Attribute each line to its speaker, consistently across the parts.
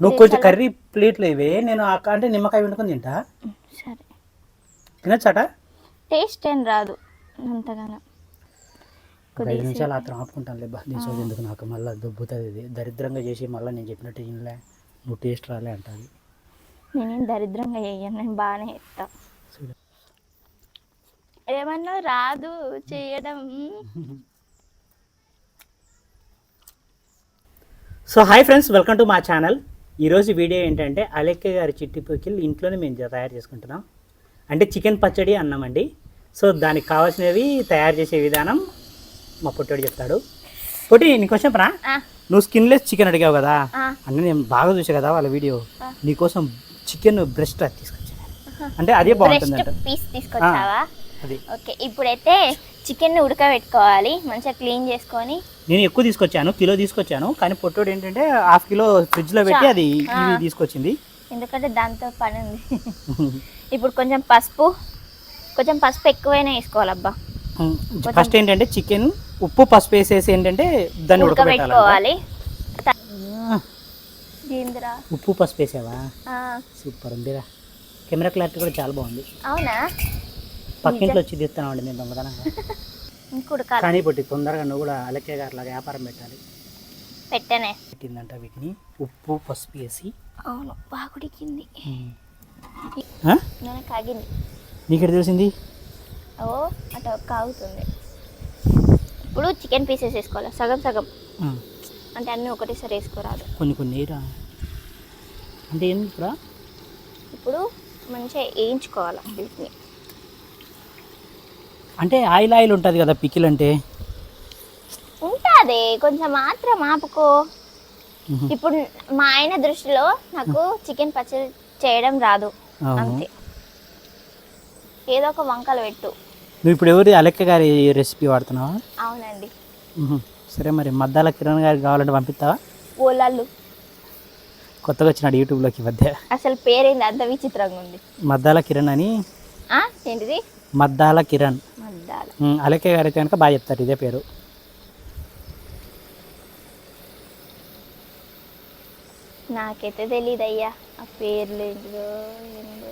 Speaker 1: నువ్వు కొంచెం కర్రీ ప్లేట్లు ఇవే నేను అంటే నిమ్మకాయ వండుకొని తింటా.
Speaker 2: సరే.
Speaker 1: తినచ్చట?
Speaker 2: టేస్ట్ ఏం రాదు అంతగానో.
Speaker 1: ఐదు నిమిషాలు ఆత్రం ఆపుకుంటాను లేబ్బా దీని ఎందుకు నాకు? మళ్ళీ దొబ్బుతుంది ఇది. దరిద్రంగా చేసి మళ్ళీ నేను చెప్పినట్టు తినలే. నువ్వు టేస్ట్ రాలే అంటుంది.
Speaker 2: నేనేం దరిద్రంగా చెయ్యను నేను బాగానే
Speaker 1: చూడు.
Speaker 2: ఏమన్నా రాదు చేయడం.
Speaker 1: So hi friends welcome to మా ఛానల్. ఈరోజు వీడియో ఏంటంటే అలెక్క గారి చిట్టి పొకిల్ ఇంట్లోనే మేము తయారు చేసుకుంటున్నాం. అంటే చికెన్ పచ్చడి అన్నామండి. సో దానికి కావాల్సినవి తయారు చేసే విధానం మా పొట్టోడు చెప్తాడు. పొట్టి నీకు
Speaker 2: ఆ,
Speaker 1: నువ్వు స్కిన్లెస్ చికెన్ అడిగావు కదా? అంటే నేను బాగా చూసా కదా వాళ్ళ వీడియో. నీకోసం చికెన్ బ్రెస్ట్ తీసుకొచ్చాను. అంటే అదే
Speaker 2: తీసుకొచ్చావా?
Speaker 1: అది.
Speaker 2: ఓకే ఇప్పుడైతే చికెన్ ఉడకబెట్టుకోవాలి మంచిగా క్లీన్ చేసుకొని.
Speaker 1: నేను ఎక్కువ తీసుకొచ్చాను కిలో తీసుకొచ్చాను కానీ పొట్టోడు ఏంటంటే హాఫ్ కిలో ఫ్రిడ్జ్లో పెట్టి అది ఇవి తీసుకొచ్చింది.
Speaker 2: ఎందుకంటే దాంతో పని ఉంది. ఇప్పుడు కొంచెం పసుపు కొంచెం పసుపు ఎక్కువైనా వేసుకోవాలబ్బా.
Speaker 1: ఫస్ట్ ఏంటంటే చికెన్ ఉప్పు పసుపు వేసేసి ఏంటంటే దాన్ని
Speaker 2: ఉడకబెట్టుకోవాలి.
Speaker 1: ఉప్పు పసుపు వేసావా? సూపర్ ఉందిరా. కెమెరా క్లారిటీ కూడా చాలా బాగుంది.
Speaker 2: అవునా?
Speaker 1: పక్కింట్లో వచ్చి తీస్తున్నామండి మేము దొంగతనంగా. కానీ పొట్టి తొందరగా నువ్వు కూడా అలకే గారిలాగా వ్యాపారం పెట్టాలి.
Speaker 2: పెట్టనే.
Speaker 1: పెట్టిందంట వీటిని ఉప్పు పసుపు వేసి.
Speaker 2: అవును బాగా ఉడికింది.
Speaker 1: ఆ?
Speaker 2: నేను కాగింది.
Speaker 1: నీకెక్కడ తెలిసింది?
Speaker 2: ఓ అటు కాగుతుంది. ఇప్పుడు చికెన్ పీసెస్ వేసుకోవాలి? సగం సగం.
Speaker 1: ఆ,
Speaker 2: అంటే అన్నీ ఒకటేసారి వేసుకోరాదు.
Speaker 1: కొన్ని కొన్ని వేయరా? అంటే ఎందుకురా
Speaker 2: ఇప్పుడు మంచిగా వేయించుకోవాలి వీటిని?
Speaker 1: అంటే ఆయిల్ ఆయిల్ ఉంటుంది కదా పికిల్ అంటే?
Speaker 2: ఉంటుంది. కొంచెం మాత్రం ఆపుకో. ఇప్పుడు మా ఆయన దృష్టిలో నాకు చికెన్ పచ్చడి చేయడం రాదు. అంతే. ఏదో ఒక వంకలు పెట్టు.
Speaker 1: నువ్వు ఇప్పుడు ఎవరి అలెక్క గారి రెసిపీ వాడుతున్నావా?
Speaker 2: అవునండి.
Speaker 1: సరే మరి మద్దాల కిరణ్ గారికి కావాలంటే పంపిస్తావా?
Speaker 2: ఓలాళ్ళు
Speaker 1: కొత్తగా వచ్చినాడు యూట్యూబ్లోకి మధ్య.
Speaker 2: అసలు పేరేంది అంత విచిత్రంగా ఉంది.
Speaker 1: మద్దాల కిరణ్ అని.
Speaker 2: ఏంటిది?
Speaker 1: మద్దాల కిరణ్.
Speaker 2: మద్దాల
Speaker 1: మ్మ్. అలెక్క గారి అయితే కనుక బాగా చెప్తారు ఇదే పేరు.
Speaker 2: నాకైతే తెలియదు అయ్యా ఆ పేర్లు ఏంటిదో ఏందో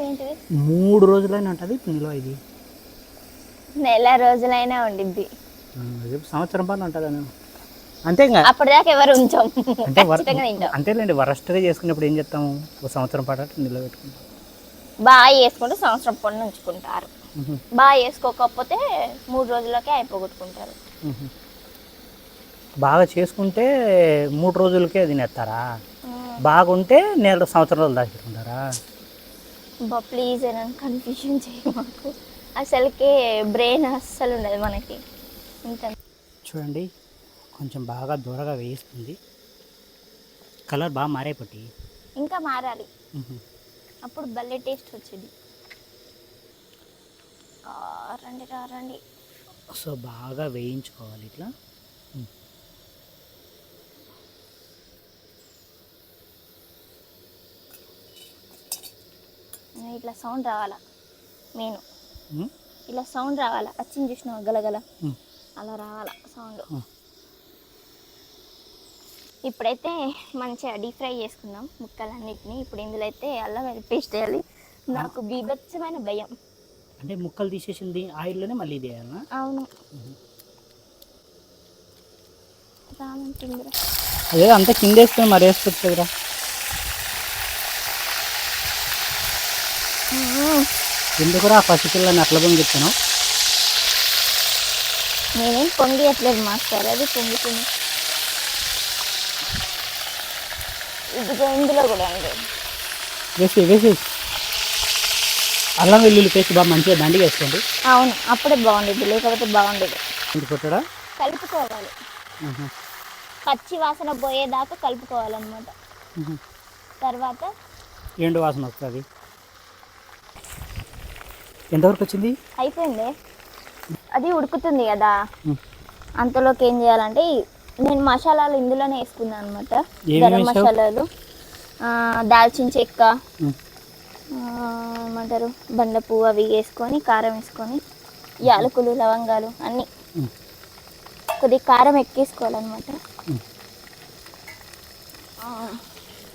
Speaker 2: ఏంటిది?
Speaker 1: మూడు రోజులైనా ఉంటుంది నిల్వ ఇది.
Speaker 2: నెల రోజులైనా ఉండిద్ది.
Speaker 1: మ్మ్. సంవత్సరం పాటు ఉంటుంది అంతే ఇంకా.
Speaker 2: అప్పటిదాకా ఎవరు ఉంచాం.
Speaker 1: అంటే అంతేలేండి వరస్ట్గా చేసుకున్నప్పుడు ఏం చేస్తాము ఒక సంవత్సరం పాటు పెట్టుకుంటాం
Speaker 2: బాగా వేసుకుంటే సంవత్సరం పొన్ను ఉంచుకుంటారు.
Speaker 1: మ్మ్.
Speaker 2: బాగా వేసుకోకపోతే మూడు రోజులకే అయిపోగొట్టుకుంటారు.
Speaker 1: బాగా చేసుకుంటే మూడు రోజులకే తినేస్తారా? బాగుంటే నెల సంవత్సరం రోజులు దాచుకుంటారా?
Speaker 2: బా ప్లీజ్ నన్ను కన్ఫ్యూజన్ చేయ మాకు. అసలుకే బ్రెయిన్ అస్సలు ఉండదు మనకి. ఇంత
Speaker 1: చూడండి కొంచెం బాగా దూరగా వేస్తుంది కలర్ బాగా మారేపట్టి
Speaker 2: ఇంకా మారాలి. అప్పుడు భలే టేస్ట్ వచ్చింది. రండి రండి.
Speaker 1: సో బాగా వేయించుకోవాలి ఇట్లా.
Speaker 2: ఇట్లా సౌండ్ రావాలా? మెయిన్. ఇలా సౌండ్ రావాలా? వచ్చింది చూసినావా? గలగల. అలా రావాలా సౌండ్. ఇప్పుడైతే మంచిగా డీప్ ఫ్రై చేసుకుందాం ముక్కలన్నిటిని. ఇప్పుడు ఇందులో అయితే అల్లం వెల్లుల్లి పేస్ట్ వేయాలి. నాకు బీభత్సమైన భయం.
Speaker 1: అంటే ముక్కలు తీసేసింది ఆయిల్లోనే మళ్ళీ ఇది వేయాలనా
Speaker 2: అవును.
Speaker 1: అదే అంతా కింద వేసుకొని మరి వేసుకోవచ్చు కదరా. ఎందుకురా ఆ పసిపిల్లని అట్లా పొంగిస్తాను
Speaker 2: నేనేం పొంగి అట్లేదు మాస్టర్ అది పొంగుతుంది. ఇదిగో ఇందులో కూడా ఉంది.
Speaker 1: వేసి వేసి అల్లం వెల్లుల్లి పేస్ట్ బాగా మంచిగా దండిగా వేసుకోండి
Speaker 2: అవును అప్పుడే బాగుండేది లేకపోతే బాగుండేది.
Speaker 1: ఇంటి
Speaker 2: కలుపుకోవాలి. పచ్చి వాసన పోయేదాకా కలుపుకోవాలన్నమాట. తర్వాత
Speaker 1: ఎండు వాసన వస్తుంది? ఎంతవరకు వచ్చింది?
Speaker 2: అయిపోయింది. అది ఉడుకుతుంది కదా. అంతలోకి ఏం చేయాలంటే నేను మసాలాలు ఇందులోనే వేసుకున్నాను అనమాట గరం? మసాలాలు దాల్చిన చెక్క ఏమంటారు? బండ పువ్వు అవి వేసుకొని కారం వేసుకొని యాలకులు లవంగాలు అన్నీ. కొద్దిగా కారం ఎక్కేసుకోవాలన్నమాట.
Speaker 1: ఉమ్.
Speaker 2: ఆ,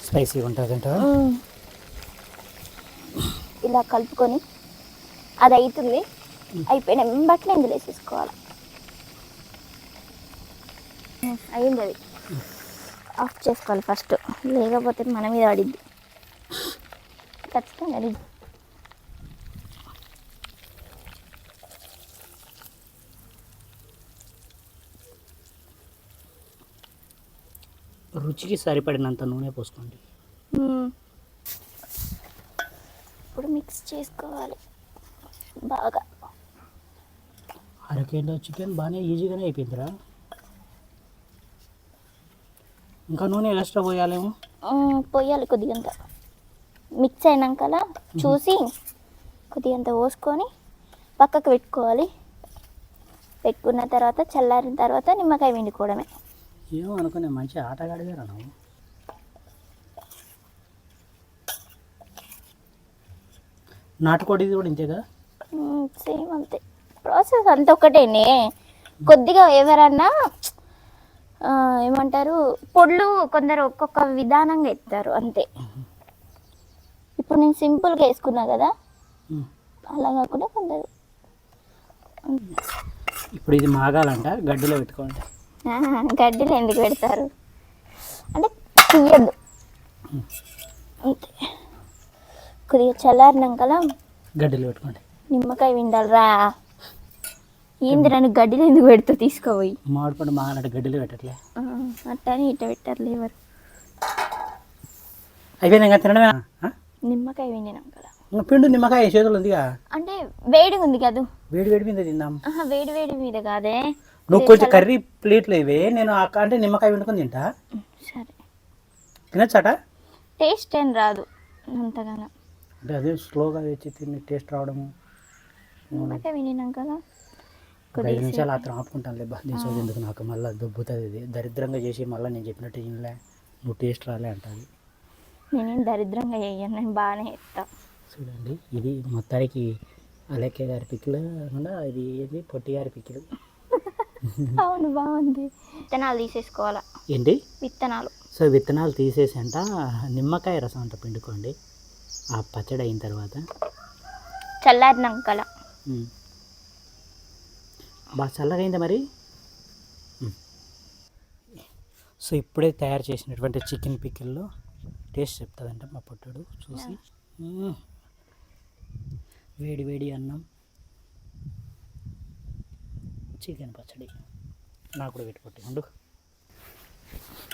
Speaker 1: స్పైసీగా ఉంటుంది అంట
Speaker 2: మ్మ్. ఇలా కలుపుకొని అది అవుతుంది అయిపోయిన వెంబట్లే ఇందులో వేసేసుకోవాలి. అయింది అది. ఆఫ్ చేసుకోవాలి ఫస్ట్ లేకపోతే మన మీద పడిద్ది. ఖచ్చితంగా
Speaker 1: రుచికి సరిపడినంత నూనె పోసుకోండి.
Speaker 2: ఇప్పుడు మిక్స్ చేసుకోవాలి. బాగా.
Speaker 1: అర కిలో చికెన్ బాగానే ఈజీగానే అయిపోయిందిరా. ఇంకా నూనె ఎక్స్ట్రా పోయాలేమో.
Speaker 2: పోయాలి కొద్దిగంత. మిక్స్ అయినాకలా చూసి కొద్దిగంత పోసుకొని పక్కకు పెట్టుకోవాలి. పెట్టుకున్న తర్వాత చల్లారిన తర్వాత నిమ్మకాయ పిండుకోవడమే.
Speaker 1: ఏమో అనుకునే మంచి ఆటగాడిగా నువ్వు? నాటుకోడిది కూడా ఇంతేగా?
Speaker 2: సేమ్ అంతే. ప్రాసెస్ అంత ఒకటేనే. కొద్దిగా ఎవరన్నా ఏమంటారు పొడులు కొందరు ఒక్కొక్క విధానంగా ఎత్తారు అంతే. ఇప్పుడు నేను సింపుల్గా వేసుకున్నా కదా. అలా కాకుండా కొందరు.
Speaker 1: ఇప్పుడు ఇది మాగాలంట గడ్డిలో పెట్టుకోండి
Speaker 2: గడ్డిలో ఎందుకు పెడతారు? అంటే తీయద్దు. అంతే. కొద్దిగా చల్లారినాకలా
Speaker 1: గడ్డిలో పెట్టుకోండి.
Speaker 2: నిమ్మకాయ విండాలరా ఏంది నన్ను గడ్డిలో ఎందుకు పెడుతూ తీసుకోపోయి
Speaker 1: మామిడిపండు మాగాలంటే గడ్డిలో పెట్టట్లే.
Speaker 2: అట్టని ఇట్ట పెట్టారు లేవరు
Speaker 1: అయిపోయింది తినడమే?
Speaker 2: నిమ్మకాయ విండినాక
Speaker 1: పిండు నిమ్మకాయ చేతులు ఉందిగా.
Speaker 2: అంటే వేడిగా ఉంది కాదు?
Speaker 1: వేడి వేడి మీద తిందాం.
Speaker 2: ఆహా, వేడి వేడి మీద కాదే.
Speaker 1: నువ్వు కొంచెం కర్రీ ప్లేట్లు ఇవే నేను అంటే నిమ్మకాయ వండుకొని తింటా.
Speaker 2: సరే.
Speaker 1: తినచ్చట?
Speaker 2: టేస్ట్ ఏం రాదు అంతగానో.
Speaker 1: అంటే అదే స్లోగా తెచ్చి తిని టేస్ట్ రావడము
Speaker 2: నిమ్మకాయ విండినాం కదా.
Speaker 1: ఐదు నిమిషాలు ఆత్రం ఆపుకుంటాను లేబ్బా దీని సోది ఎందుకు నాకు? మళ్ళీ దొబ్బుతుంది ఇది. దరిద్రంగా చేసి మళ్ళీ నేను చెప్పినట్టు తినలే. నువ్వు టేస్ట్ రాలే అంటుంది.
Speaker 2: నేనేం దరిద్రంగా చేయను నేను బాగానే చేస్తా
Speaker 1: చూడండి ఇది మొత్తానికి అలెక్కే గారి పిక్కులు కాకుండా ఇది ఏది? పొట్టి గారి పిక్కులు
Speaker 2: అవును బాగుంది. విత్తనాలు తీసేసుకోవాలా?
Speaker 1: ఏంటి?
Speaker 2: విత్తనాలు.
Speaker 1: సో విత్తనాలు తీసేసి అంట నిమ్మకాయ రసం అంట పిండుకోండి. ఆ పచ్చడి అయిన తర్వాత.
Speaker 2: చల్లారినాకలా.
Speaker 1: బాగా చల్లగా అయిందా మరి. సో ఇప్పుడే తయారు చేసినటువంటి చికెన్ పికిల్లో టేస్ట్ చెప్తుందంట మా పొట్టుడు. చూసి. వేడి వేడి అన్నం. చికెన్ పచ్చడి. నాకు కూడా పెట్టి పొట్టి ఉండు.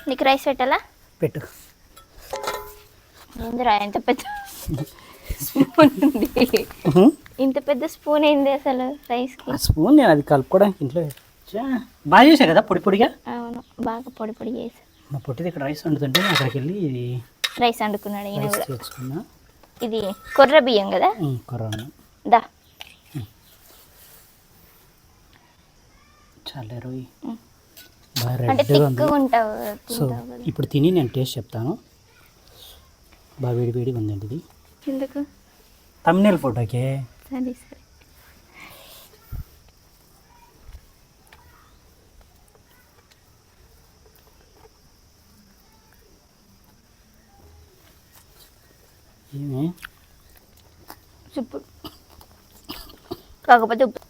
Speaker 2: నీకు రైస్ పెట్టాలా?
Speaker 1: పెట్టు.
Speaker 2: ఏందిరా ఎంత పెద్ద స్పూన్ ఉంది. ఇంత పెద్ద స్పూన్ ఏంది అసలు రైస్కి?
Speaker 1: ఆ స్పూన్ నేను అది కలుపుకోవడానికి ఇంట్లో బాగా చేసా కదా పొడి పొడిగా?
Speaker 2: అవును బాగా పొడి పొడి చేసి.
Speaker 1: మా పొట్టిది ఇక్కడ రైస్ వండుతుంటే అక్కడికి వెళ్ళి ఇది
Speaker 2: రైస్ వండుకున్నాడు ఈయన
Speaker 1: రైస్
Speaker 2: కూడా. ఇది కొర్ర బియ్యం కదా?
Speaker 1: ఉమ్, కొర్రాను
Speaker 2: దా.
Speaker 1: చాలా రోయి. బాగా రెడ్గా ఉంది. సో ఇప్పుడు తిని నేను టేస్ట్ చెప్తాను. బాగా వేడి వేడిగా ఉందండి ఇది.
Speaker 2: ఎందుకు?
Speaker 1: తమ్నేల్ ఫోటోకే.
Speaker 2: సరే సరే.
Speaker 1: ఏమి?
Speaker 2: కాకపోతే ఉప్పు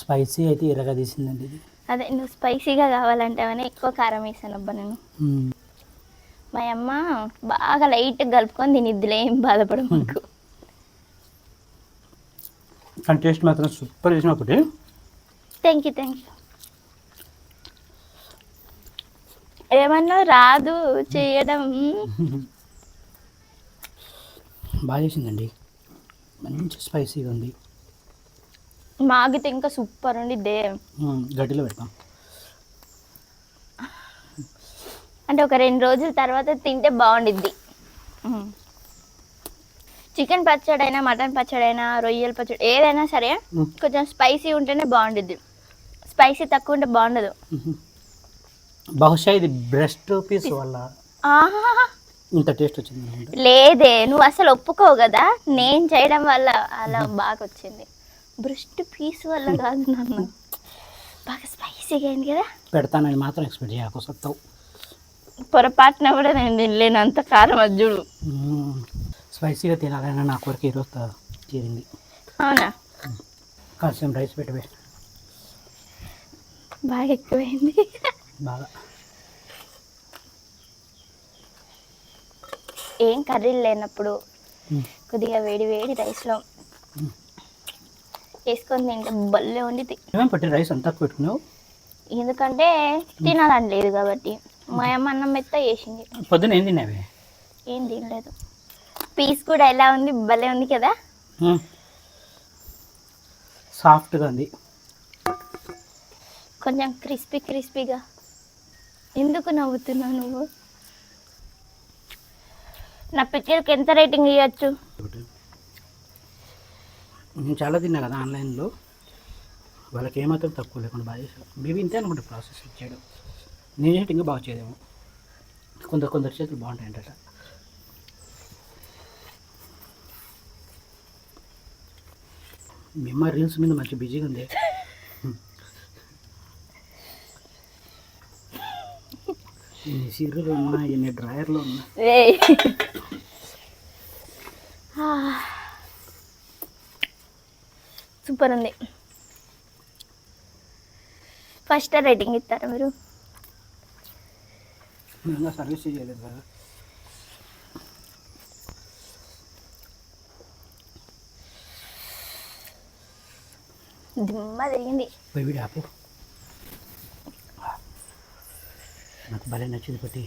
Speaker 1: స్పైసీ అయితే ఎర్రగా తీసిందండి ఇది.
Speaker 2: అదే నువ్వు స్పైసీగా కావాలంటావని ఎక్కువ కారం వేసాను అబ్బా నేను. మా అమ్మ బాగా లైట్గా కలుపుకొని తినిద్దిలే ఏం బాధపడు మాకు.
Speaker 1: కానీ టేస్ట్ మాత్రం సూపర్ చేసిన ఒకటి.
Speaker 2: థ్యాంక్ యూ థ్యాంక్ యూ ఏమన్నా రాదు చేయడం.
Speaker 1: బాగా చేసిందండి. మంచి స్పైసీగా ఉంది.
Speaker 2: మాగితే ఇంకా సూపర్ ఉండిద్దే
Speaker 1: ఉమ్, గడ్డిలో పెడతాం.
Speaker 2: అంటే ఒక రెండు రోజుల తర్వాత తింటే బాగుండిద్ది. చికెన్ పచ్చడి అయినా మటన్ పచ్చడి అయినా రొయ్యల పచ్చడి ఏదైనా సరే. కొంచెం స్పైసీ ఉంటేనే బాగుండిద్ది. స్పైసీ తక్కువ ఉంటే బాగుండదు.
Speaker 1: బహుశా ఇది బ్రెస్ట్ పీస్ వల్ల ఇంత టేస్ట్ వచ్చింది.
Speaker 2: లేదే నువ్వు అసలు ఒప్పుకోవు కదా? నేను చేయడం వల్ల అలా బాగా వచ్చింది. బ్రెస్ట్ పీస్ వల్ల కాదు నన్ను. బాగా స్పైసీగా అయింది కదా.
Speaker 1: పెడతానని మాత్రం ఎక్స్పెక్ట్ చేయకు సత్తావు.
Speaker 2: పొరపాటున కూడా నేను తినలేను అంత కారం
Speaker 1: మ్మ్. స్పైసీగా తినాలని నా కొరకు ఈరోజు తా- చేరింది.
Speaker 2: అవునా?
Speaker 1: కాల్షియం రైస్ పెట్టవే.
Speaker 2: బాగా ఎక్కువైంది.
Speaker 1: బాగా.
Speaker 2: ఏం కర్రీలు లేనప్పుడు. కొద్దిగా వేడి వేడి రైస్లో వేసుకొని తింటే బల్లే వండితే
Speaker 1: ఏమేమి పట్టి రైస్ అంతా పెట్టుకున్నావు?
Speaker 2: ఎందుకంటే తినాలని లేదు కాబట్టి మా అమ్మ అన్నం మెత్త వేసింది
Speaker 1: పొద్దున ఏం తిన్నావే?
Speaker 2: ఏం తినలేదు. పీస్ కూడా ఎలా ఉంది? భలే ఉంది కదా.
Speaker 1: సాఫ్ట్గా ఉంది.
Speaker 2: కొంచెం క్రిస్పీ క్రిస్పీగా. ఎందుకు నవ్వుతున్నావు నువ్వు? నా పిక్చర్కి ఎంత రేటింగ్ ఇవ్వచ్చు
Speaker 1: నేను చాలా తిన్నా కదా ఆన్లైన్లో. వాళ్ళకి ఏమాత్రం తక్కువ లేకుండా బాగా చేశారు. మేబీ ఇంతే అనుకుంటా ప్రాసెస్ ఇచ్చాడు. నేను చేసినట్టు ఇంకా బాగా చేయదేమో కొందరు కొందరు చేతులు బాగుంటాయంట మేము రీల్స్ మీద మంచి బిజీగా ఉంది. ఎన్ని సీరియల్ ఉన్నా ఎన్ని డ్రాయర్లు ఉన్నా.
Speaker 2: సూపర్ ఉంది. ఫస్ట్ రేటింగ్ ఇస్తారా మీరు?
Speaker 1: సర్వీస్ చేయలేదు కదా
Speaker 2: దిమ్మ తిరిగింది.
Speaker 1: వీడి ఆపు. నాకు భలే నచ్చింది పట్టి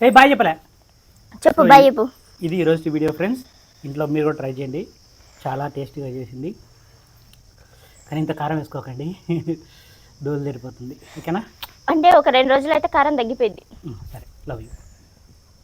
Speaker 1: ఏ బాయ్ చెప్పలే.
Speaker 2: చెప్పు బాయ్ చెప్పు.
Speaker 1: ఇది ఈరోజు వీడియో ఫ్రెండ్స్. ఇంట్లో మీరు కూడా ట్రై చేయండి. చాలా టేస్టీగా చేసింది. కానీ ఇంత కారం వేసుకోకండి. దోలు తెరిపోతుంది ఓకేనా?
Speaker 2: అంటే ఒక రెండు రోజులు అయితే కారం తగ్గిపోయింది.
Speaker 1: సరే. Love you